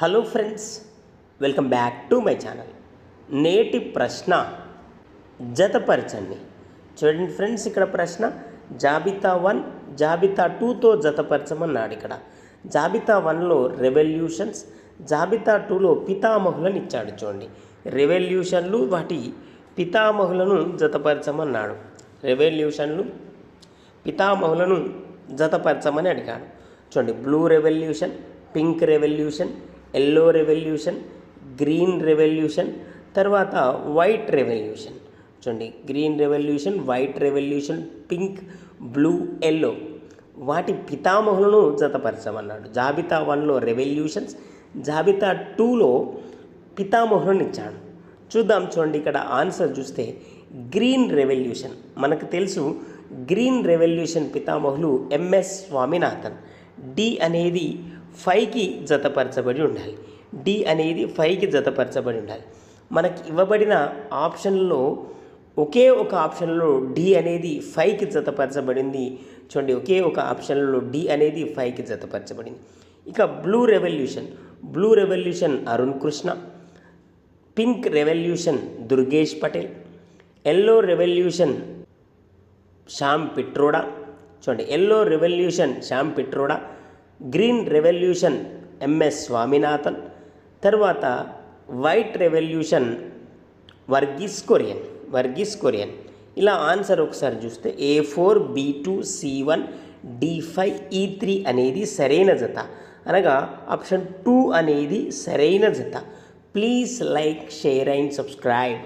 Hello friends welcome back to my channel. నేటి ప్రశ్న జతపరచండి. చూడండి ఫ్రెండ్స్ ఇక్కడ ప్రశ్న జాబితా వన్ జాబితా టూతో జతపరచమన్నాడు ఇక్కడ. జాబితా వన్లో రెవల్యూషన్స్ జాబితా టూలో పితామహులను ఇచ్చాడు చూడండి. రెవల్యూషన్లు వాటి పితామహులను జతపరచమన్నాడు. రెవల్యూషన్లు పితామహులను జతపరచమని అడిగాడు. చూడండి blue revolution pink revolution yellow revolution green revolution తర్వాత వైట్ రెవల్యూషన్ చూడండి green revolution white revolution pink blue yellow వాటి పితామహులను జతపరచమన్నాడు. జాబితా వన్లో రెవల్యూషన్స్ జాబితా టూలో పితామహులను ఇచ్చాడు. చూద్దాం చూడండి ఇక్కడ ఆన్సర్ చూస్తే గ్రీన్ రెవల్యూషన్ మనకు తెలుసు గ్రీన్ రెవల్యూషన్ పితామహులు ఎంఎస్ స్వామినాథన్. డి అనేది ఫైవ్కి జతపరచబడి ఉండాలి. డి అనేది ఫైవ్కి జతపరచబడి ఉండాలి. మనకి ఇవ్వబడిన ఆప్షన్లో ఒకే ఒక ఆప్షన్లో డి అనేది ఫైవ్కి జతపరచబడింది. చూడండి ఒకే ఒక ఆప్షన్లో డి అనేది ఫైవ్కి జతపరచబడింది. ఇక blue revolution. Blue revolution Arun Krishna pink revolution Durgesh Patel yellow revolution Shyam Pitroda. చూడండి yellow revolution Shyam Pitroda green revolution MS Swaminathan తర్వాత వైట్ రెవల్యూషన్ వర్గీస్ కొరియన్ వర్గీస్ కొరియన్. ఇలా ఆన్సర్ ఒకసారి చూస్తే A four B two C one D five E three అనేది సరైన జత. అనగా option two అనేది సరైన జత. Please like share and subscribe.